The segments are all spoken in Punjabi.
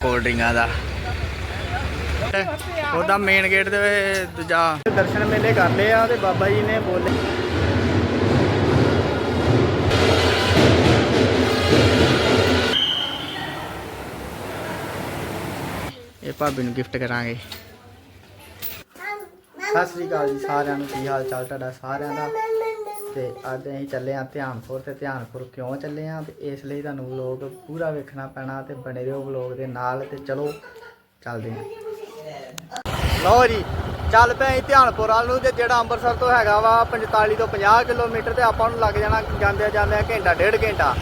ਕੋਲਡ ਡਰਿੰਕਾਂ ਦਾ। ਉਹਦਾ ਮੇਨ ਗੇਟ ਦੇ ਦੂਜਾ। ਦਰਸ਼ਨ ਮੇਲੇ ਕਰ ਲਏ ਆ ਤੇ ਬਾਬਾ ਜੀ ਨੇ ਬੋਲੇ। ਇਹ ਭਾਬੀ ਨੂੰ ਗਿਫਟ ਕਰਾਂਗੇ। ਸਤਿ ਸ੍ਰੀ ਅਕਾਲ ਜੀ ਸਾਰਿਆਂ ਨੂੰ ਕੀ ਹਾਲ ਚਾਲ ਤੁਹਾਡਾ? ਸਾਰਿਆਂ ਦਾ ਤੇ ਅੱਜ ਅਸੀਂ ਚੱਲੇ ਆ ਧਿਆਨਪੁਰ ਤੇ ਧਿਆਨਪੁਰ ਕਿਉਂ ਚੱਲੇ ਆ ਤੇ ਇਸ ਲਈ ਤੁਹਾਨੂੰ ਵਲੌਗ ਪੂਰਾ ਵੇਖਣਾ ਪੈਣਾ ਤੇ ਬਣੇ ਰਹੋ ਵਲੌਗ ਦੇ ਨਾਲ ਤੇ ਚਲੋ ਚੱਲਦੇ ਆ ਲਓ ਜੀ, ਚੱਲ ਪਏ ਅਸੀਂ ਧਿਆਨਪੁਰ ਵਾਲ ਨੂੰ ਤੇ ਜਿਹੜਾ ਅੰਮ੍ਰਿਤਸਰ ਤੋਂ ਹੈਗਾ ਵਾ 45 ਤੋਂ 50 ਕਿਲੋਮੀਟਰ ਤੇ ਆਪਾਂ ਨੂੰ ਲੱਗ ਜਾਣਾ ਜਾਂਦੇ ਜਾਂਦੇ ਘੰਟਾ, ਡੇਢ ਘੰਟਾ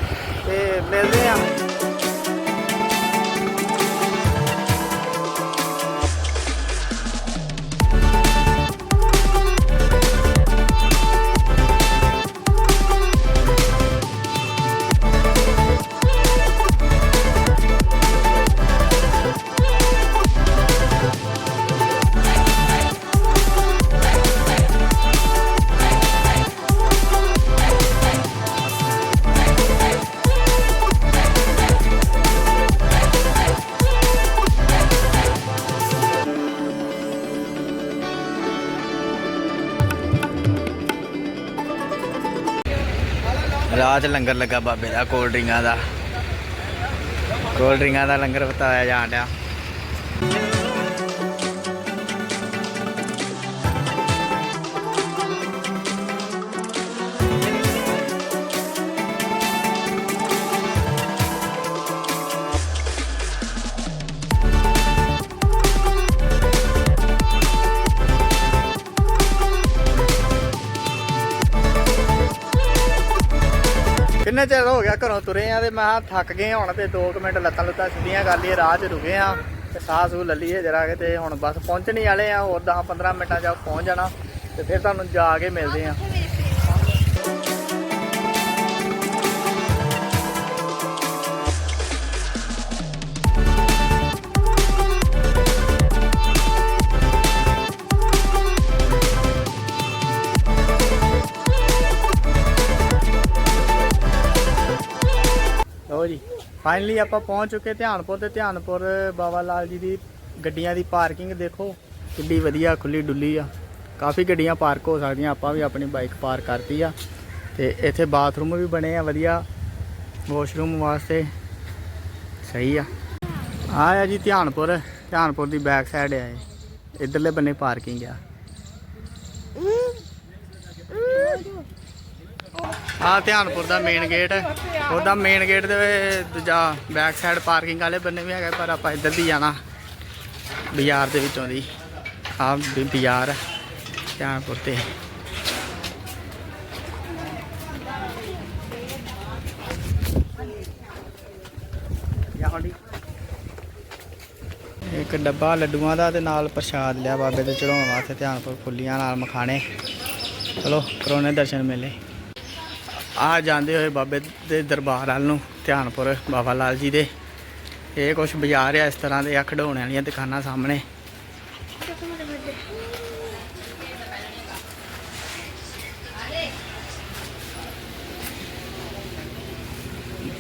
ਤੇ ਮਿਲਦੇ ਆ ਰਾਤ ਲੰਗਰ ਲੱਗਾ ਬਾਬੇ ਦਾ, ਕੋਲਡ ਡਰਿੰਕਾਂ ਦਾ। ਕੋਲਡ ਡਰਿੰਕਾਂ ਦਾ ਲੰਗਰ ਬਤਾਇਆ ਜਾਣ ਡਿਆ। ਆ ਤੇ ਮੈਂ ਕਿਹਾ ਥੱਕ ਗਏ ਹੁਣ ਤੇ 2 ਮਿੰਟ ਲੱਤਾਂ ਲੁੱਤਾਂ ਸਿੱਧੀਆਂ ਕਰ ਲਈਏ, ਰਾਹ 'ਚ ਰੁਕੇ ਆ ਤੇ ਸਾਹ ਸੂ ਲੱਲੀਏ ਜਰਾ ਕੇ ਤੇ ਹੁਣ ਬਸ ਪਹੁੰਚਣ ਵਾਲੇ ਆ, ਹੋਰ 10 15 ਮਿੰਟਾਂ 'ਚ ਪਹੁੰਚ ਜਾਣਾ ਤੇ ਫਿਰ ਤੁਹਾਨੂੰ ਜਾ ਕੇ ਮਿਲਦੇ ਆ। ਫਾਈਨਲੀ ਆਪਾਂ ਪਹੁੰਚ ਚੁੱਕੇ ਧਿਆਨਪੁਰ ਤੇ ਧਿਆਨਪੁਰ ਬਾਬਾ ਲਾਲ ਜੀ ਦੀ ਗੱਡੀਆਂ ਦੀ ਪਾਰਕਿੰਗ ਦੇਖੋ। ਕਿੰਨੀ ਵਧੀਆ, ਖੁੱਲੀ ਡੁੱਲੀ ਆ। ਕਾਫੀ ਗੱਡੀਆਂ ਪਾਰਕ ਹੋ ਸਕਦੀਆਂ, ਆਪਾਂ ਵੀ ਆਪਣੀ ਬਾਈਕ ਪਾਰਕ ਕਰਤੀ ਆ। ਤੇ ਇੱਥੇ ਬਾਥਰੂਮ ਵੀ ਬਣੇ ਆ, ਵਧੀਆ। ਵਾਸ਼ਰੂਮ ਵਾਸਤੇ ਸਹੀ ਆ। ਆ ਆ ਜੀ ਧਿਆਨਪੁਰ ਧਿਆਨਪੁਰ ਦੀ ਬੈਕ ਸਾਈਡ ਆ ਇਹ। ਇਧਰਲੇ ਬੰਨੇ ਪਾਰਕਿੰਗ ਆ। ਆ ਧਿਆਨਪੁਰ ਦਾ ਮੇਨ ਗੇਟ ਹੈ। ਉਹਦਾ ਮੇਨ ਗੇਟ ਦੇ ਦੂਜਾ ਬੈਕ ਸਾਈਡ ਪਾਰਕਿੰਗ ਵਾਲੇ ਬੰਨੇ ਵੀ ਹੈਗਾ, ਪਰ ਆਪਾਂ ਇੱਧਰ ਦੀ ਜਾਣਾ। ਬਾਜ਼ਾਰ ਦੇ ਵਿੱਚੋਂ ਦੀ। ਆ ਬਾਜ਼ਾਰ ਧਿਆਨਪੁਰ ਤੇ। ਇੱਕ ਡੱਬਾ ਲੱਡੂਆਂ ਦਾ ਤੇ ਨਾਲ ਪ੍ਰਸ਼ਾਦ ਲਿਆ ਬਾਬੇ ਦੇ ਚੜਾਉਣ ਵਾਸਤੇ ਧਿਆਨਪੁਰ ਫੁੱਲੀਆਂ ਨਾਲ ਮਖਾਣੇ। ਚਲੋ ਕਰੋਨੇ ਦਰਸ਼ਨ ਮੇਲੇ। ਆ ਜਾਂਦੇ ਹੋਏ ਬਾਬੇ ਦੇ ਦਰਬਾਰ ਵੱਲ ਨੂੰ, ਧਿਆਨਪੁਰ ਬਾਬਾ ਲਾਲ ਜੀ ਦੇ। ਇਹ ਕੁਝ ਬਾਜ਼ਾਰ ਆ, ਇਸ ਤਰ੍ਹਾਂ ਦੇ ਆ, ਖਿਡੌਣੇ ਵਾਲੀਆਂ ਦੁਕਾਨਾਂ ਸਾਹਮਣੇ।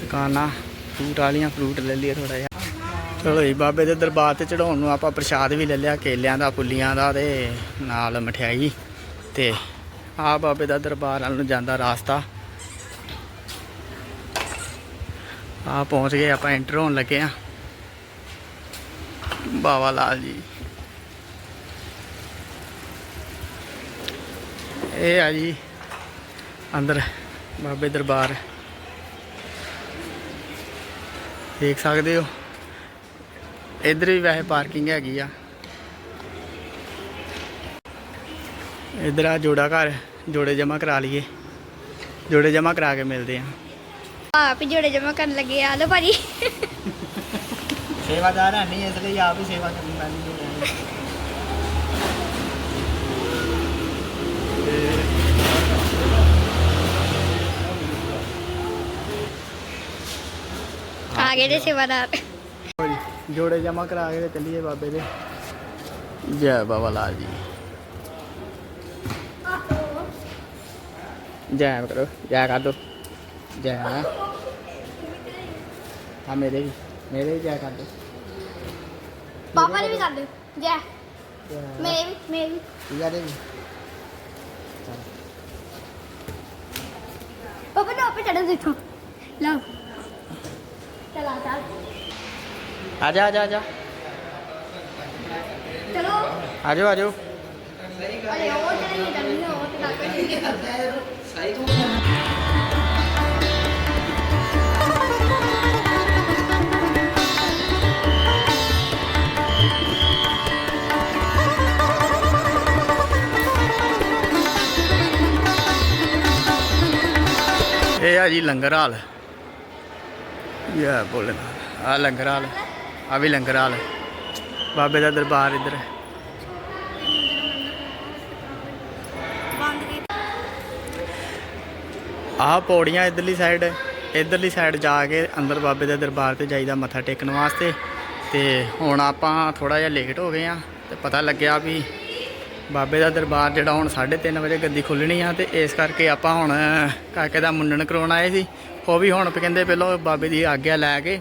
ਦੁਕਾਨਾਂ, ਫਰੂਟ ਵਾਲੀਆਂ, ਫਰੂਟ ਲੈ ਲਈਏ ਥੋੜਾ ਜਿਹਾ। ਚਲੋ ਜੀ, ਬਾਬੇ ਦੇ ਦਰਬਾਰ ਤੇ ਚੜਾਉਣ ਨੂੰ ਆਪਾਂ ਪ੍ਰਸ਼ਾਦ ਵੀ ਲੈ ਲਿਆ, ਕੇਲਿਆਂ ਦਾ, ਫੁੱਲੀਆਂ ਦਾ ਤੇ ਨਾਲ ਮਠਿਆਈ ਤੇ ਆ ਬਾਬੇ ਦਾ ਦਰਬਾਰ ਵੱਲ ਨੂੰ ਜਾਂਦਾ ਰਾਸਤਾ। ਆ ਪਹੁੰਚ ਗਏ, ਆਪਾਂ ਐਂਟਰ ਹੋਣ ਲੱਗੇ ਆ ਬਾਬਾ ਲਾਲ ਜੀ। ਇਹ ਆ ਜੀ, ਅੰਦਰ ਬਾਬੇ ਦਰਬਾਰ। ਦੇਖ ਸਕਦੇ ਹੋ, ਇੱਧਰ ਵੀ ਵੈਸੇ ਪਾਰਕਿੰਗ ਹੈਗੀ ਆ। ਇੱਧਰ ਆ ਜੋੜਾ ਘਰ, ਜੋੜੇ ਜਮਾ ਕਰਾ ਲਈਏ। ਜੋੜੇ ਜਮਾ ਕਰਾ ਕੇ ਮਿਲਦੇ ਆ ਆਪ ਹੀ ਜੋੜੇ ਜਮਾ ਕਰਨ ਲੱਗੇ ਆ ਲੋ ਭਾਜੀ। ਸੇਵਾਦਾਰ ਹੈ ਨਹੀਂ ਇਸ ਲਈ ਆਪ ਹੀ ਸੇਵਾ ਕਰਨੀ ਪੈਂਦੀ ਹੈ ਆ ਗਏ ਦੇ ਸੇਵਾਦਾਰ। ਜੋੜੇ ਜਮਾ ਕਰਾ ਕੇ ਤੇ ਚੱਲੀਏ ਬਾਬੇ ਦੇ। ਜੈ ਬਾਬਾ ਲਾਲ ਜੀ। ਜੈ ਕਰੋ ਜੈ ਕਰ ਦੋ। ਜੈ ਹਾਂ ਮੇਰੇ ਵੀ ਮੇਰੇ ਵੀ ਜੈ ਕਰ ਦੋ। ਪਾਪਾ ਨੇ ਵੀ ਕਰ ਦਿਓ ਜੈ। ਮੇਰੇ ਵੀ ਮੇਰੇ ਵੀ। ਪੀਆ ਦੇ ਵੀ। ਪਾਪਾ ਨੇ ਆਪੇ ਚੜ੍ਹ ਦੇਖੋ ਲਓ। ਚਲਾ ਚੱਲ ਆ ਜਾ ਆ ਜਾ ਆ ਜਾ। ਚਲੋ। ਆ ਜਾਓ ਆ ਜਾਓ। ਅਰੇ ਉਹ ਚੜੀ ਕਰਨੀ ਉਹ ਤੇ ਲੱਗ ਇਹ ਆ ਜੀ ਲੰਗਰ ਹਾਲ। ਯਾ ਬੋਲੇ ਆ ਲੰਗਰ ਹਾਲ, ਆ ਵੀ ਲੰਗਰ ਹਾਲ। ਬਾਬੇ ਦਾ ਦਰਬਾਰ ਇੱਧਰ। ਹੈ ਆਹ ਪੌੜੀਆਂ ਇਧਰਲੀ ਸਾਈਡ ਇਧਰਲੀ ਸਾਈਡ ਜਾ ਕੇ ਅੰਦਰ ਬਾਬੇ ਦੇ ਦਰਬਾਰ ਤੇ ਜਾਈਦਾ ਮੱਥਾ ਟੇਕਣ ਵਾਸਤੇ। ਤੇ ਹੁਣ ਆਪਾਂ ਥੋੜਾ ਜਿਹਾ ਲੇਟ ਹੋ ਗਏ ਆ, ਤੇ ਪਤਾ ਲੱਗਿਆ ਵੀ ਬਾਬੇ ਦਾ ਦਰਬਾਰ ਜਿਹੜਾ ਹੁਣ 3:30 ਵਜੇ ਗੱਦੀ ਖੁੱਲਣੀ ਆ ਤੇ ਇਸ ਕਰਕੇ ਆਪਾਂ ਹੁਣ ਕਾਕੇ ਦਾ ਮੁੰਨਣ ਕਰਾਉਣ ਆਏ ਸੀ। ਉਹ ਵੀ ਹੁਣ ਕਹਿੰਦੇ ਪਹਿਲਾਂ ਬਾਬੇ ਦੀ ਆਗਿਆ ਲੈ ਕੇ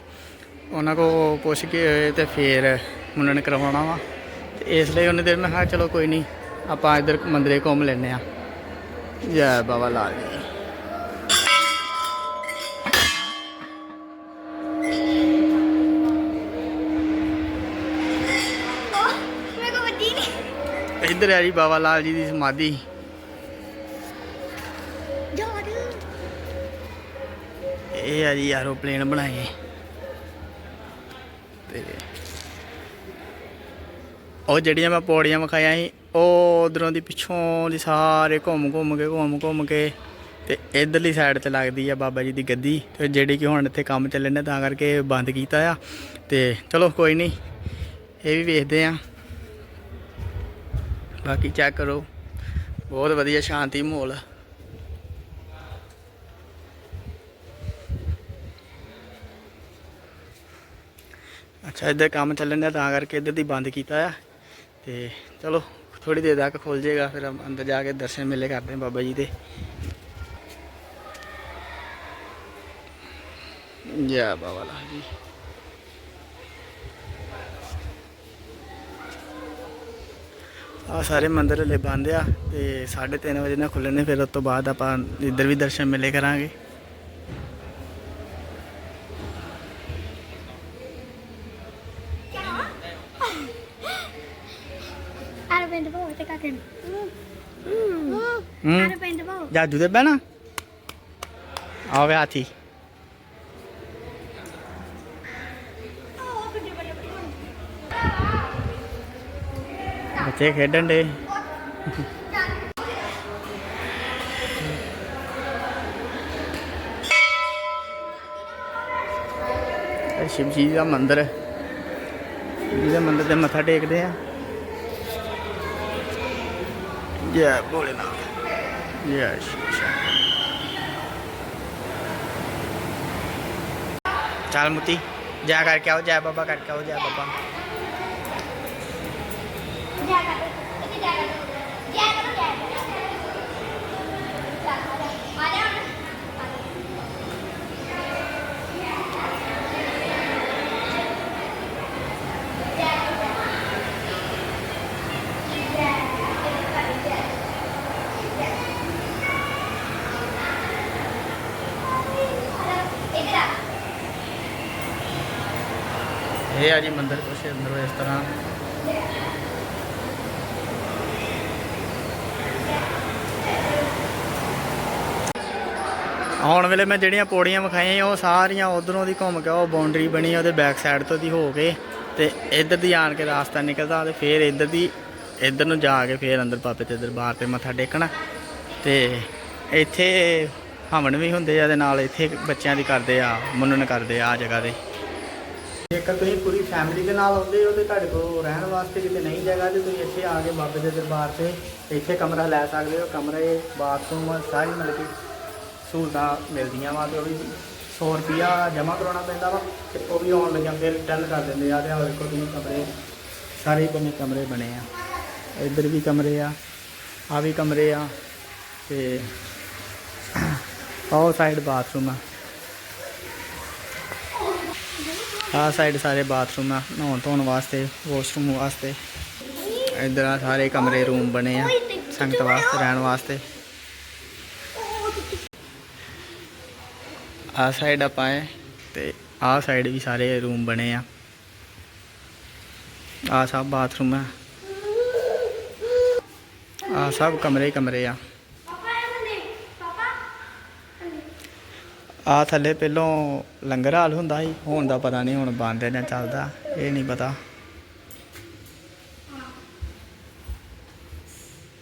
ਉਹਨਾਂ ਕੋ ਪੁੱਛ ਕੇ ਤੇ ਫੇਰ ਮੁੰਨਣ ਕਰਵਾਉਣਾ ਵਾ। ਤੇ ਇਸ ਲਈ ਉਹਨੇ ਦਿਨ ਮੈਂ ਕਿਹਾ, ਚਲੋ ਕੋਈ ਨਹੀਂ, ਆਪਾਂ ਇੱਧਰ ਮੰਦਰੇ ਘੁੰਮ ਲੈਨੇ ਆ। ਜੈ ਬਾਬਾ ਲਾਲ ਜੀ ਉਹ ਮੇਰੇ ਕੋ ਵੱਜੀ ਨਹੀਂ ਇੱਧਰ ਆ ਜੀ ਬਾਬਾ ਲਾਲ ਜੀ ਦੀ ਸਮਾਧੀ। ਇਹ ਆ ਜੀ ਐਰੋਪਲੇਨ ਬਣਾਏ। ਤੇ ਉਹ ਜਿਹੜੀਆਂ ਮੈਂ ਪੌੜੀਆਂ ਵਿਖਾਈਆਂ ਸੀ ਉਹ ਉਧਰੋਂ ਦੀ ਪਿੱਛੋਂ ਦੀ ਸਾਰੇ ਘੁੰਮ ਘੁੰਮ ਕੇ ਘੁੰਮ ਘੁੰਮ ਕੇ ਤੇ ਇਧਰਲੀ ਸਾਈਡ ਤੇ ਲੱਗਦੀ ਆ ਬਾਬਾ ਜੀ ਦੀ ਗੱਦੀ। ਤੇ ਜਿਹੜੀ ਕਿ ਹੁਣ ਇੱਥੇ ਕੰਮ ਚੱਲੇ ਨੇ ਤਾਂ ਕਰਕੇ ਬੰਦ ਕੀਤਾ ਆ। ਤੇ ਚਲੋ ਕੋਈ ਨਹੀਂ ਇਹ ਵੀ ਵੇਖਦੇ ਆ। ਬਾਕੀ ਚੈੱਕ ਕਰੋ। ਬਹੁਤ ਵਧੀਆ ਸ਼ਾਂਤੀ ਮਾਹੌਲ ਆ। ਅੱਛਾ, ਇੱਧਰ ਕੰਮ ਚੱਲਣ ਦਾ ਤਾਂ ਕਰਕੇ ਇੱਧਰ ਦੀ ਬੰਦ ਕੀਤਾ ਆ। ਤੇ ਚਲੋ ਥੋੜੀ ਦੇਰ ਤੱਕ ਖੁੱਲ ਜਾਏਗਾ, ਫਿਰ ਅੰਦਰ ਜਾ ਕੇ ਦਰਸ਼ਨ ਮੇਲੇ ਕਰਦੇ ਹਾਂ ਬਾਬਾ ਜੀ ਦੇ। ਜੈ ਬਾਬਾ ਲਾਲ ਜੀ। ਆ ਸਾਰੇ ਮੰਦਿਰ ਹਲੇ ਬੰਦ ਆ ਤੇ 3:30 ਵਜੇ ਨਾਲ ਖੁੱਲਣੇ ਫਿਰ ਉਸ ਤੋਂ ਬਾਅਦ ਆਪਾਂ ਇੱਧਰ ਵੀ ਦਰਸ਼ਨ ਮੇਲੇ ਕਰਾਂਗੇ। ਨੂੰ। ਜਾਦੂ ਦੇ ਬਣਾ ਆਵੇ ਹਾਥੀ ਬੱਚੇ ਖੇਡਣ ਦੇ। ਸ਼ਿਵ ਜੀ ਦਾ ਮੰਦਿਰ ਹੈ। ਸ਼ਿਵ ਜੀ ਦੇ ਮੰਦਿਰ ਤੇ ਮੱਥਾ ਟੇਕਦੇ ਆ। ਜੈ ਭੋਲੇਨਾਥ। ਜੈ ਸ਼ਿਵ ਚਾਲ ਚੱਲ ਜੈ ਕਰਕੇ ਆਓ, ਜੈ ਬਾਬਾ ਕਰਕੇ ਆਓ, ਜੈ ਬਾਬਾ। ਇਹ ਆ ਜੀ ਮੰਦਿਰ ਕੁਛ ਅੰਦਰੋਂ ਇਸ ਤਰ੍ਹਾਂ। ਆਉਣ ਵੇਲੇ ਮੈਂ ਜਿਹੜੀਆਂ ਪੌੜੀਆਂ ਵਿਖਾਈਆਂ ਉਹ ਸਾਰੀਆਂ ਉਧਰੋਂ ਦੀ ਘੁੰਮ ਕੇ ਉਹ ਬਾਉਂਡਰੀ ਬਣੀ ਉਹਦੇ ਬੈਕ ਸਾਈਡ ਤੋਂ ਦੀ ਹੋ ਕੇ ਤੇ ਇੱਧਰ ਦੀ ਆਣ ਕੇ ਰਾਸਤਾ ਨਿਕਲਦਾ ਤੇ ਫਿਰ ਇੱਧਰ ਦੀ, ਇੱਧਰ ਨੂੰ ਜਾ ਕੇ ਫਿਰ ਅੰਦਰ ਬਾਬੇ ਦੇ ਦਰਬਾਰ ਤੇ ਮੱਥਾ ਟੇਕਣਾ। ਤੇ ਇੱਥੇ ਹਵਨ ਵੀ ਹੁੰਦੇ ਆ ਦੇ ਨਾਲ ਇੱਥੇ ਬੱਚਿਆਂ ਦੀ ਕਰਦੇ ਆ, ਮੁੰਨਣ ਕਰਦੇ ਆ ਆ ਜਗ੍ਹਾ ਤੇ। ਜੇਕਰ ਤੁਸੀਂ ਪੂਰੀ ਫੈਮਿਲੀ ਦੇ ਨਾਲ ਆਉਂਦੇ ਹੋ ਤੇ ਤੁਹਾਡੇ ਕੋਲ ਰਹਿਣ ਵਾਸਤੇ ਕਿਤੇ ਨਹੀਂ ਜਗ੍ਹਾ ਤੇ ਤੁਸੀਂ ਇੱਥੇ ਆ ਕੇ ਬਾਬੇ ਦੇ ਦਰਬਾਰ ਤੇ ਇੱਥੇ ਕਮਰਾ ਲੈ ਸਕਦੇ ਹੋ। ਕਮਰੇ ਬਾਥਰੂਮ ਸਾਰੀ ਮਤਲਬ ਕਿ। ਸਹੂਲਤਾਂ ਮਿਲਦੀਆਂ ਵਾ ਤੇ ਉਹ ਵੀ 100 ਰੁਪਿਆ ਜਮ੍ਹਾਂ ਕਰਾਉਣਾ ਪੈਂਦਾ ਵਾ ਤੇ ਉਹ ਵੀ ਆਉਣ ਲੱਗਿਆ ਫਿਰ ਰਿਟਰਨ ਕਰ ਦਿੰਦੇ ਆ ਤੇ ਆਹ ਦੇਖੋ ਤੁਸੀਂ ਕਮਰੇ, ਸਾਰੇ ਹੀ ਕਮਰੇ ਬਣੇ ਆ। ਇੱਧਰ ਵੀ ਕਮਰੇ ਆ ਆ ਵੀ ਕਮਰੇ ਆ ਤੇ ਆਹ ਸਾਈਡ ਬਾਥਰੂਮ ਆ। ਆਹ ਸਾਈਡ ਸਾਰੇ ਬਾਥਰੂਮ ਆ, ਨਹਾਉਣ ਧੋਣ ਵਾਸਤੇ ਵਾਸ਼ਰੂਮ ਵਾਸਤੇ। ਇੱਧਰ ਆ ਸਾਰੇ ਕਮਰੇ ਰੂਮ ਬਣੇ ਆ, ਸੰਗਤ ਵਾਸਤੇ, ਰਹਿਣ ਵਾਸਤੇ। ਆਹ ਸਾਈਡ ਆਪਾਂ ਹੈ ਤੇ ਆ ਸਾਈਡ ਵੀ ਸਾਰੇ ਰੂਮ ਬਣੇ ਆ। ਆਹ ਸਭ ਬਾਥਰੂਮ ਆ। ਆਹ ਸਭ ਕਮਰੇ ਕਮਰੇ ਆ। ਆ ਥੱਲੇ ਪਹਿਲੋਂ ਲੰਗਰ ਹਾਲ ਹੁੰਦਾ ਸੀ, ਹੁਣ ਦਾ ਪਤਾ ਨਹੀਂ ਹੁਣ ਬੰਦ ਹੈ ਜਾਂ ਚੱਲਦਾ, ਇਹ ਨਹੀਂ ਪਤਾ।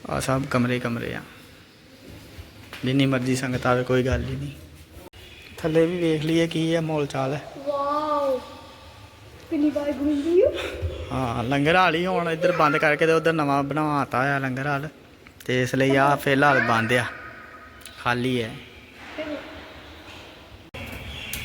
ਆ ਸਭ ਕਮਰੇ ਕਮਰੇ ਆ। ਜਿੰਨੀ ਮਰਜ਼ੀ ਸੰਗਤ ਆਵੇ, ਕੋਈ ਗੱਲ ਹੀ ਨਹੀਂ। ਥੱਲੇ ਵੀ ਵੇਖ ਲਈਏ ਕੀ ਹੈ ਮੋਲ ਚਾਲ ਹੈ। ਵਾਓ। ਕਿੰਨੀ ਵਾਰ ਘੁੰਮਦੀ ਹੋ ਹਾਂ ਲੰਗਰ ਹਾਲ ਹੀ ਹੁਣ ਇੱਧਰ ਬੰਦ ਕਰਕੇ ਤੇ ਉਧਰ ਨਵਾਂ ਬਣਵਾਤਾ ਆ ਲੰਗਰ ਹਾਲ। ਤੇ ਇਸ ਲਈ ਆ ਫਿਲਹਾਲ ਬੰਦ ਆ ਖਾਲੀ ਹੈ।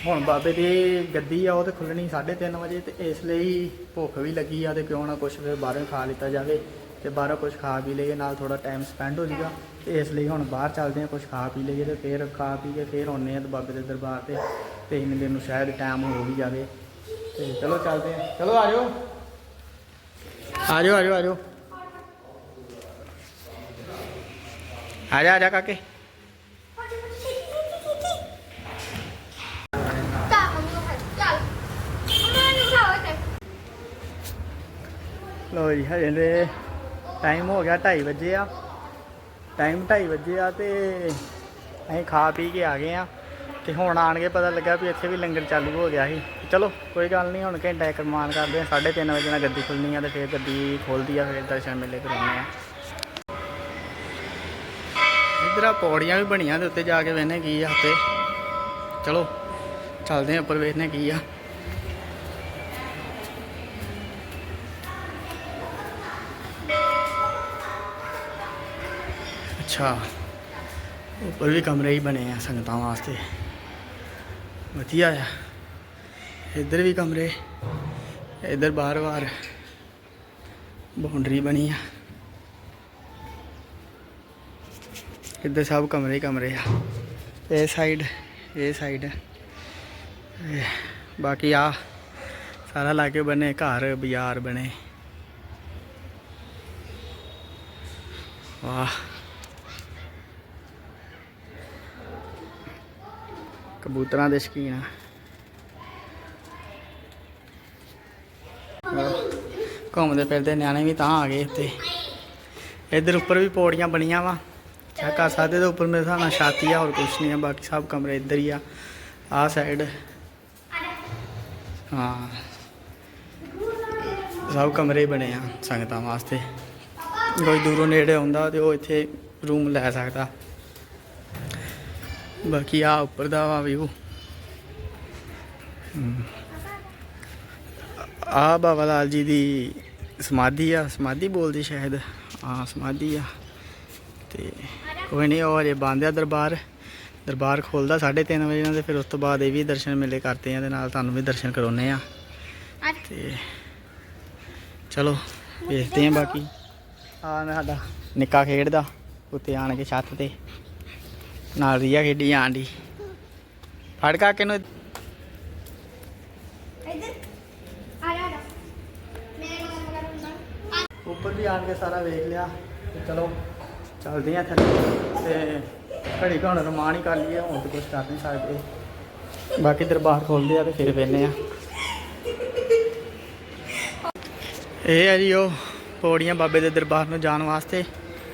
ਹੁਣ ਬਾਬੇ ਦੀ ਗੱਦੀ ਆ ਉਹ ਤੇ ਖੁੱਲਣੀ 3:30 ਵਜੇ ਤੇ ਇਸ ਲਈ ਭੁੱਖ ਵੀ ਲੱਗੀ ਆ ਤੇ ਕਿਉਂ ਨਾ ਕੁਝ ਫਿਰ ਬਾਹਰੋਂ ਖਾ ਲਿੱਤਾ ਜਾਵੇ ਤੇ ਬਾਹਰੋਂ ਕੁਝ ਖਾ ਵੀ ਲਈਏ ਨਾਲ ਥੋੜਾ ਟਾਈਮ ਸਪੈਂਡ ਹੋ ਜਾਊਗਾ ਤੇ ਇਸ ਲਈ ਹੁਣ ਬਾਹਰ ਚੱਲਦੇ ਆ ਕੁਝ ਖਾ ਪੀ ਲਈਏ ਤੇ ਫਿਰ ਖਾ ਪੀ ਕੇ ਫਿਰ ਆਉਂਦੇ ਆ ਤੇ ਬਾਬੇ ਦੇ ਦਰਬਾਰ ਤੇ ਤੇ ਇੰਨੇ ਦਿਨ ਨੂੰ ਸ਼ਾਇਦ ਟਾਈਮ ਹੋ ਵੀ ਜਾਵੇ। ਤੇ ਚਲੋ ਚੱਲਦੇ ਆ ਚਲੋ ਆ ਜਾਓ। ਆ ਜਾਓ ਆ ਜਾਓ ਆ ਜਾਓ। ਆ ਜਾ ਆ ਜਾ ਕਾਕੇ। ਲੋ ਜੀ, ਹਜੇ ਦੇ ਟਾਈਮ ਹੋ ਗਿਆ 2:30 ਵਜੇ ਆ। ਟਾਈਮ 2:30 ਵਜੇ ਆ ਤੇ ਅਸੀਂ ਖਾ ਪੀ ਕੇ ਆ ਗਏ ਆ ਤੇ ਹੁਣ ਆਣ ਕੇ ਪਤਾ ਲੱਗਾ ਵੀ ਇੱਥੇ ਵੀ ਲੰਗਰ ਚਾਲੂ ਹੋ ਗਿਆ ਸੀ। ਚਲੋ, ਕੋਈ ਗੱਲ ਨਹੀਂ, ਹੁਣ ਘੰਟਾ ਇੱਕ ਰਮਾਨ ਕਰਦੇ ਆ 3:30 ਵਜੇ ਨਾਲ ਗੱਡੀ ਖੁੱਲਣੀ ਆ ਤੇ ਫਿਰ ਗੱਡੀ ਖੋਲਦੀ ਆ, ਫਿਰ ਦਰਸ਼ਨ ਮੇਲੇ ਕਰਾਉਣੇ ਆ। ਇੱਧਰ ਆ ਪੌੜੀਆਂ ਵੀ ਬਣੀਆਂ ਤੇ ਉੱਤੇ ਜਾ ਕੇ ਵੇਖਨੇ ਕੀ ਆ ਉੱਤੇ ਚਲੋ, ਚੱਲਦੇ ਆ ਉੱਪਰ ਵੇਖਨੇ ਕੀ ਆ। ਅੱਛਾ, ਉੱਪਰ ਵੀ ਕਮਰੇ ਹੀ ਬਣੇ ਆ ਸੰਗਤਾਂ ਵਾਸਤੇ। ਵਧੀਆ ਆ। ਇੱਧਰ ਵੀ ਕਮਰੇ, ਇੱਧਰ ਬਾਹਰ-ਬਾਹਰ ਬਾਉਂਡਰੀ ਬਣੀ ਆ। ਇੱਧਰ ਸਭ ਕਮਰੇ ਹੀ ਕਮਰੇ ਆ। ਇਹ ਸਾਈਡ ਇਹ ਸਾਈਡ ਬਾਕੀ ਆ, ਸਾਰਾ ਲਾਗੇ ਬਣੇ, ਘਰ, ਬਾਜ਼ਾਰ ਬਣੇ। ਵਾਹ। ਕਬੂਤਰਾਂ ਦੇ ਸ਼ਕੀਨ ਆ। ਘੁੰਮਦੇ ਫਿਰਦੇ ਨਿਆਣੇ ਵੀ ਤਾਂ ਆ ਗਏ ਇੱਥੇ। ਇੱਧਰ ਉੱਪਰ ਵੀ ਪੌੜੀਆਂ ਬਣੀਆਂ ਵਾ। ਚੈੱਕ ਕਰ ਸਕਦੇ ਉੱਪਰ ਮੇਰੇ ਹਿਸਾਬ ਨਾਲ ਛਾਤੀ ਆ, ਹੋਰ ਕੁਛ ਨਹੀਂ ਆ, ਬਾਕੀ ਸਭ ਕਮਰੇ ਇੱਧਰ ਹੀ ਆ। ਆਹ ਸਾਈਡ ਹਾਂ। ਸਭ ਕਮਰੇ ਬਣੇ ਆ ਸੰਗਤਾਂ ਵਾਸਤੇ। ਕੋਈ ਦੂਰੋਂ ਨੇੜੇ ਆਉਂਦਾ ਤੇ ਉਹ ਇੱਥੇ ਰੂਮ ਲੈ ਸਕਦਾ। ਬਾਕੀ ਆ ਉੱਪਰ ਦਾ ਵਾ ਵਿਊ ਆ ਬਾਬਾ ਲਾਲ ਜੀ ਦੀ ਸਮਾਧੀ ਆ। ਸਮਾਧੀ ਬੋਲਦੀ ਸ਼ਾਇਦ। ਹਾਂ, ਸਮਾਧੀ ਆ। ਤੇ ਕੋਈ ਨਹੀਂ, ਉਹ ਹਜੇ ਬੰਦ ਆ ਦਰਬਾਰ। ਦਰਬਾਰ ਖੋਲਦਾ 3:30 ਵਜੇ ਨਾਲ ਤੇ ਫਿਰ ਉਸ ਤੋਂ ਬਾਅਦ ਇਹ ਵੀ ਦਰਸ਼ਨ ਮੇਲੇ ਕਰਦੇ ਆ ਤੇ ਨਾਲ ਤੁਹਾਨੂੰ ਵੀ ਦਰਸ਼ਨ ਕਰਾਉਨੇ ਆ। ਤੇ ਚਲੋ, ਵੇਖਦੇ ਆ ਬਾਕੀ। ਆ ਨਾ ਸਾਡਾ ਨਿੱਕਾ ਖੇਡਦਾ ਉੱਤੇ ਆਣ ਕੇ ਛੱਤ ਤੇ। ਨਾਲ ਰੀਆ ਖੇਡੀ ਦੀ। ਫੜ ਕਾਕੇ ਨੂੰ। ਇੱਧਰ। ਆ ਜਾ ਆ ਜਾ। ਮੇਰੇ ਨਾਲ ਮਗਰ ਹੁੰਦਾ ਉੱਪਰ ਵੀ ਆਣ ਕੇ ਸਾਰਾ ਵੇਖ ਲਿਆ। ਤੇ ਚਲੋ ਚੱਲਦੇ ਆ ਥੱਲੇ ਤੇ ਘੜੀ ਹੁਣ ਰਮਾਨ ਹੀ ਕਰ ਲਈਏ ਹੁਣ ਤੇ ਕੁਝ ਕਰ ਨਹੀਂ ਸਕਦੇ। ਬਾਕੀ ਦਰਬਾਰ ਖੋਲਦੇ ਆ ਤੇ ਫਿਰ ਵੇਨੇ ਆ। ਇਹ ਆ ਜੀ ਉਹ ਪੌੜੀਆਂ ਬਾਬੇ ਦੇ ਦਰਬਾਰ ਨੂੰ ਜਾਣ ਵਾਸਤੇ।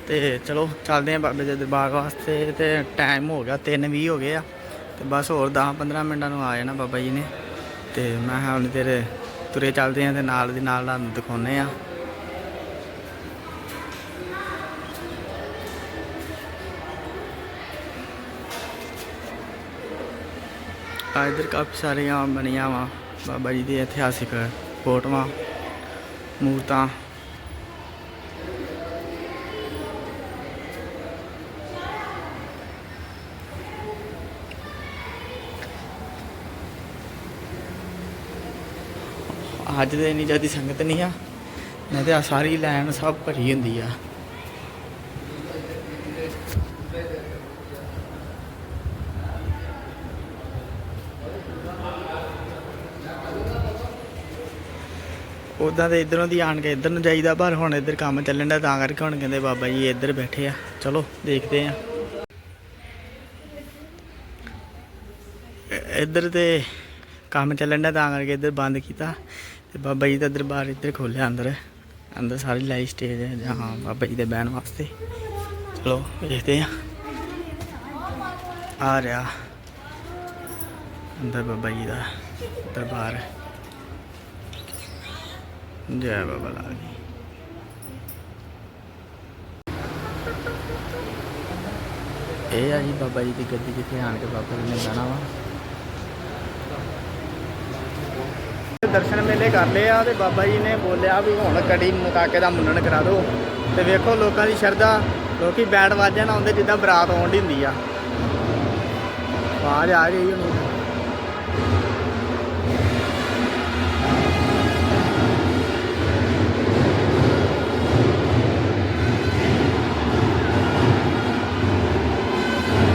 ਤੇ ਚਲੋ ਚੱਲਦੇ ਆ ਬਾਬੇ ਦੇ ਦਰਬਾਰ ਵਾਸਤੇ ਤੇ ਟਾਈਮ ਹੋ ਗਿਆ 3:20 ਹੋ ਗਏ ਆ। ਤੇ ਬਸ ਹੋਰ 10-15 ਮਿੰਟਾਂ ਨੂੰ ਆ ਜਾਣਾ ਬਾਬਾ ਜੀ ਨੇ। ਤੇ ਮੈਂ ਕਿਹਾ ਹੁਣ ਤੇਰੇ ਤੁਰੇ ਚੱਲਦੇ ਆ ਤੇ ਨਾਲ ਦੀ ਨਾਲ ਤੁਹਾਨੂੰ ਦਿਖਾਉਨੇ ਆ। ਆ ਇੱਧਰ ਕਾਫੀ ਸਾਰੀਆਂ ਬਣੀਆਂ ਵਾ ਬਾਬਾ ਜੀ ਦੀ ਇਤਿਹਾਸਿਕ ਫੋਟੋਆਂ, ਮੂਰਤਾਂ। ਅੱਜ ਦੇ ਇੰਨੀ ਜਿਆਦੀ ਸੰਗਤ ਨਹੀਂ ਆ। ਨਹੀਂ ਤੇ ਆ ਸਾਰੀ ਲਾਈਨ ਸਭ ਭਰੀ ਹੁੰਦੀ ਆ। ਉਦਾਂ ਤੇ ਇਧਰੋਂ ਦੀ ਆਣ ਕੇ ਇੱਧਰ ਨੂੰ ਜਾਈਦਾ, ਪਰ ਹੁਣ ਇੱਧਰ ਕੰਮ ਚੱਲਣ ਦਾ ਤਾਂ ਕਰਕੇ ਹੁਣ ਕਹਿੰਦੇ ਬਾਬਾ ਜੀ ਇੱਧਰ ਬੈਠੇ ਆ। ਚਲੋ, ਦੇਖਦੇ ਆ। ਇ- ਇੱਧਰ ਤੇ ਕੰਮ ਚੱਲਣ ਦਾ ਤਾਂ ਕਰਕੇ ਇੱਧਰ ਬੰਦ ਕੀਤਾ। ਤੇ ਬਾਬਾ ਜੀ ਦਾ ਦਰਬਾਰ ਇੱਧਰ ਖੋਲਿਆ ਅੰਦਰ। ਅੰਦਰ ਸਾਰੀ ਲਾਈ ਸਟੇਜ ਹੈ ਜਹਾਂ ਬਾਬਾ ਜੀ ਦੇ ਬਹਿਣ ਵਾਸਤੇ। ਚਲੋ ਦੇਖਦੇ ਆ ਆ ਰਿਹਾ। ਅੰਦਰ ਬਾਬਾ ਜੀ ਦਾ ਦਰਬਾਰ। ਜੈ ਬਾਬਾ ਲਾਲ ਜੀ। ਇਹ ਆ ਜੀ ਬਾਬਾ ਜੀ ਦੀ ਗੱਦੀ ਜਿੱਥੇ ਆਣ ਕੇ ਬਾਬਾ ਜੀ ਨੇ ਜਾਣਾ ਵਾ। ਦਰਸ਼ਨ ਮੇਲੇ ਕਰ ਲਏ ਆ ਤੇ ਬਾਬਾ ਜੀ ਨੇ ਬੋਲਿਆ ਵੀ ਹੁਣ ਕੜੀ ਮੁਕਾਕੇ ਦਾ ਮੁੰਨਣ ਕਰਾ ਦਿਓ। ਤੇ ਵੇਖੋ ਲੋਕਾਂ ਦੀ ਸ਼ਰਧਾ, ਲੋਕੀ ਬੈਂਡ ਵਾਜਿਆਂ ਨਾਲ ਆਉਂਦੇ ਜਿੱਦਾਂ ਬਰਾਤ ਆਉਣ ਦੀ ਹੁੰਦੀ ਆ। ਆਵਾਜ਼ ਆ ਰਹੀ ਹੁਣ।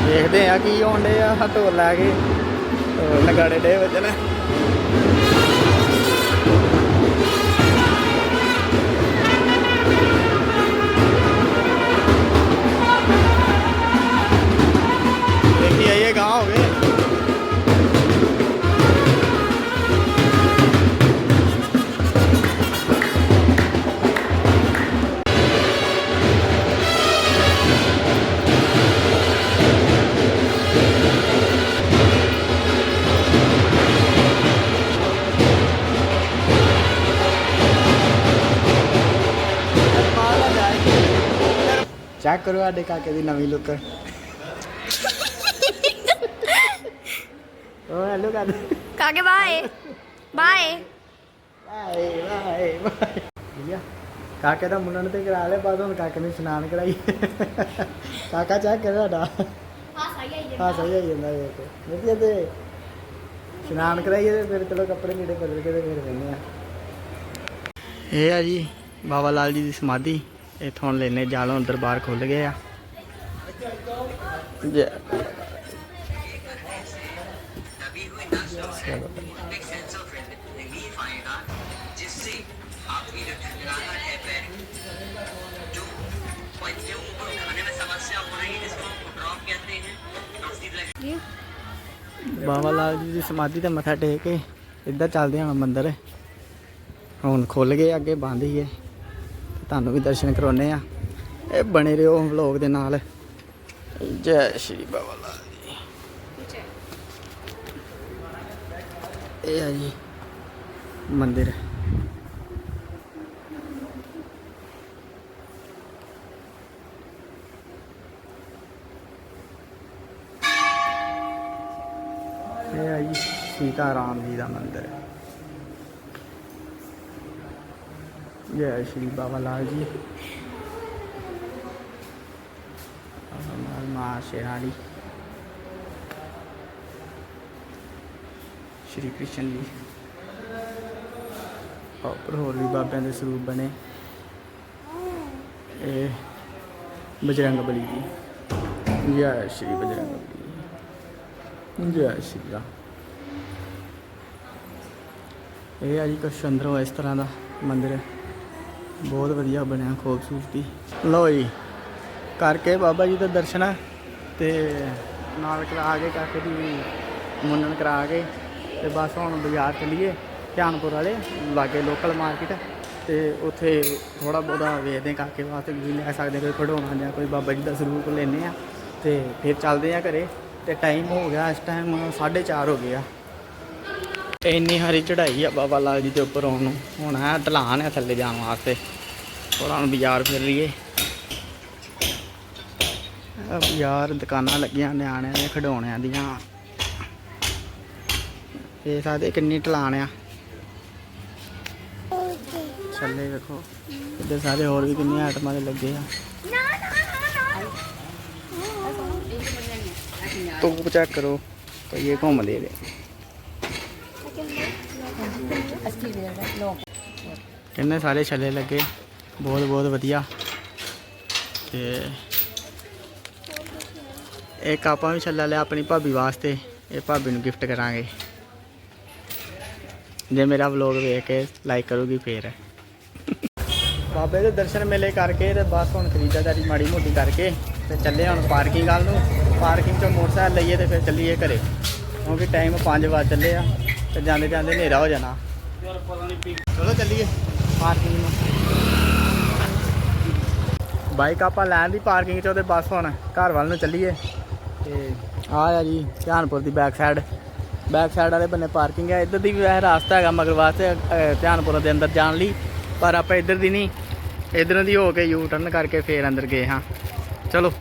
ਦੇਖਦੇ ਆ ਕੀ ਹੋਣ ਡੇ ਆ ਢੋਲ ਲੈ ਕੇ। ਢੋਲ ਨਗਾੜੇ ਡੇ ਵਜਨ ਚੈੱਕ ਕਰੋ ਸਾਡੇ ਕਾਕੇ ਦੀ ਨਵੀਂ ਲੁੱਕ ਓ ਹੈਲੋ ਕਰ ਕਾਕੇ bye bye bye bye bye ਕਾਕੇ ਦਾ ਮੁੰਨਣ ਤੇ ਕਰਾ ਲਿਆ ਬਾਅਦ ਹੁਣ ਕਾਕੇ ਨੂੰ ਇਸ਼ਨਾਨ ਕਰਾਈ। ਕਾਕਾ ਚੈੱਕ ਕਰ ਸਾਡਾ। ਹਾਂ ਸਹੀ ਹੈ ਹਾਂ ਸਹੀ ਹੈ ਜਾਂਦਾ ਵੇਖ। ਵਧੀਆ ਤੇ। ਇਸ਼ਨਾਨ ਕਰਾਈਏ ਤੇ ਫਿਰ ਚਲੋ ਕੱਪੜੇ ਲੀੜੇ ਬਦਲ ਕੇ ਤੇ ਫਿਰ venਨੇ ਆ। ਇਹ ਆ ਜੀ ਬਾਬਾ ਲਾਲ ਜੀ ਦੀ ਸਮਾਧੀ। ਇੱਥੋਂ ਹੁਣ ਲੈਨੇ ਜਾਲੋਂ ਅੰਦਰ ਬਾਹਰ ਖੁੱਲ ਗਏ ਆ। ਬਾਬਾ ਲਾਲ ਜੀ ਦੀ ਸਮਾਧੀ ਤੇ ਮੱਥਾ ਟੇਕ ਕੇ ਇੱਧਰ ਚੱਲਦੇ ਹਾਂ ਮੰਦਰ। ਹੁਣ ਖੁੱਲ ਗਏ ਅੱਗੇ ਬੰਦ ਹੀ ਹੈ। ਤੁਹਾਨੂੰ ਵੀ ਦਰਸ਼ਨ ਕਰਾਉਨੇ ਆ ਇਹ ਬਣੇ ਰਹੋ ਵਲੋਗ ਦੇ ਨਾਲ। ਜੈ ਸ਼੍ਰੀ ਬਾਬਾ ਲਾਲ ਜੀ। ਇਹ ਆ ਜੀ ਮੰਦਿਰ। ਇਹ ਆ ਜੀ ਸੀਤਾ ਰਾਮ ਜੀ ਦਾ ਮੰਦਿਰ। ਜੈ ਸ਼੍ਰੀ ਬਾਬਾ ਲਾਲ ਜੀ ਮਾਂ ਸ਼ੇਰਾਲੀ ਸ਼੍ਰੀ ਕ੍ਰਿਸ਼ਨ ਜੀ ਉੱਪਰ ਹੋਰ ਵੀ ਬਾਬਿਆਂ ਦੇ ਸਰੂਪ ਬਣੇ। ਇਹ ਬਜਰੰਗ ਬਲੀ ਜੀ। ਜੈ ਸ਼੍ਰੀ ਬਜਰੰਗ ਬਲੀ ਜੈ। ਸ਼੍ਰੀ ਰਾਮ। ਇਹ ਆ ਜੀ ਕੁਛ ਅੰਦਰੋਂ ਇਸ ਤਰ੍ਹਾਂ ਦਾ ਮੰਦਿਰ। ਬਹੁਤ ਵਧੀਆ ਬਣਿਆ, ਖੂਬਸੂਰਤੀ। ਲਓ ਜੀ, ਕਰਕੇ ਬਾਬਾ ਜੀ ਦਾ ਦਰਸ਼ਨ ਤੇ ਨਾਲ ਕਰਾ ਕੇ ਕਾਕੇ ਦੀ ਮੁੰਨਣ ਕਰਾ ਕੇ ਤੇ ਬਸ ਹੁਣ ਬਾਜ਼ਾਰ ਚੱਲੀਏ, ਧਿਆਨਪੁਰ ਵਾਲੇ ਲਾਗੇ ਲੋਕਲ ਮਾਰਕੀਟ ਤੇ ਉੱਥੇ ਥੋੜਾ ਬਹੁਤਾ ਵੇਚਦੇ ਕਾਕੇ ਵਾਸਤੇ ਵੀ ਲੈ ਸਕਦੇ, ਕੋਈ ਖਡਾਉਣਾ ਜਾਂ ਕੋਈ ਬਾਬਾ ਜੀ ਦਾ ਸਰੂਪ ਲੈਨੇ ਆ ਤੇ ਫਿਰ ਚੱਲਦੇ ਆ ਘਰੇ। ਤੇ ਟਾਈਮ ਹੋ ਗਿਆ ਇਸ ਟਾਈਮ 4:30 ਹੋ ਗਏ ਆ। ਇੰਨੀ ਹਰੀ ਚੜਾਈ ਆ ਬਾਬਾ ਲਾਲ ਜੀ ਦੇ ਉੱਪਰ ਆਉਣ ਨੂੰ। ਹੁਣ ਆ ਢਲਾਨ ਆ ਥੱਲੇ ਜਾਣ ਵਾਸਤੇ। ਥੋੜਾ ਹੁਣ ਬਾਜ਼ਾਰ ਫਿਰ ਲਈਏ। ਬਾਜ਼ਾਰ ਦੁਕਾਨਾਂ ਲੱਗੀਆਂ ਨਿਆਣਿਆਂ ਦੇ ਖਿਡੌਣਿਆਂ ਦੀਆਂ। ਇਹ ਸਾਡੇ ਕਿੰਨੀ ਢਲਾਨ ਆ। ਥੱਲੇ ਵੇਖੋ, ਇੱਧਰ ਸਾਰੇ ਹੋਰ ਵੀ ਕਿੰਨੀਆਂ ਆਈਟਮਾਂ ਦੇ ਲੱਗੇ ਆ। ਧੁੱਪ ਚੈੱਕ ਕਰੋ ਕੋਈ ਇਹ ਘੁੰਮਦੇ ਨੇ ਕਿੰਨੇ ਸਾਰੇ ਛੱਲੇ ਲੱਗੇ? ਬਹੁਤ ਬਹੁਤ ਵਧੀਆ। ਤੇ ਇੱਕ ਆਪਾਂ ਵੀ ਛੱਲਾ ਲਿਆ ਆਪਣੀ ਭਾਬੀ ਵਾਸਤੇ, ਇਹ ਭਾਬੀ ਨੂੰ ਗਿਫਟ ਕਰਾਂਗੇ। ਜੇ ਮੇਰਾ ਵਲੌਗ ਵੇਖ ਕੇ ਲਾਈਕ ਕਰੂਗੀ, ਫੇਰ। ਬਾਬੇ ਦੇ ਦਰਸ਼ਨ ਮੇਲੇ ਕਰਕੇ ਤੇ ਬਸ ਹੁਣ ਖਰੀਦਦਾਰੀ ਮਾੜੀ ਮੋਟੀ ਕਰਕੇ ਤੇ ਚੱਲੇ ਹੁਣ ਪਾਰਕਿੰਗ ਵਾਲ ਨੂੰ। ਪਾਰਕਿੰਗ ਚੋਂ ਮੋਟਰਸਾਈਕਲ ਲਈਏ ਤੇ ਫਿਰ ਚੱਲੀਏ ਘਰੇ। ਕਿਉਂਕਿ ਟਾਈਮ 5 ਵਜੇ ਚੱਲੇ ਆ ਤੇ ਜਾਂਦੇ ਜਾਂਦੇ ਹਨੇਰਾ ਹੋ ਜਾਣਾ। ਚਲੋ ਚੱਲੀਏ। ਪਾਰਕਿੰਗ ਨੂੰ ਬਾਈਕ ਆਪਾਂ ਲੈਣ ਦੀ ਪਾਰਕਿੰਗ 'ਚ ਉਹਦੇ ਬੱਸ ਹੁਣ ਘਰ ਵੱਲ ਨੂੰ ਚੱਲੀਏ। ਤੇ ਆ ਆ ਜੀ ਧਿਆਨਪੁਰ ਦੀ ਬੈਕ ਸਾਈਡ ਬੈਕ ਸਾਈਡ ਵਾਲੇ ਬੰਨੇ ਪਾਰਕਿੰਗ ਹੈ ਇੱਧਰ ਦੀ ਵੀ ਵੈਸੇ ਰਸਤਾ ਹੈਗਾ ਮਗਰ ਵਾਸਤੇ ਧਿਆਨਪੁਰ ਦੇ ਅੰਦਰ ਜਾਣ ਲਈ। ਪਰ ਆਪਾਂ ਇੱਧਰ ਦੀ ਨਹੀਂ, ਇੱਧਰੋਂ ਦੀ ਹੋ ਕੇ ਯੂ ਟਰਨ ਕਰਕੇ ਫੇਰ ਅੰਦਰ ਗਏ ਹਾਂ। ਚਲੋ।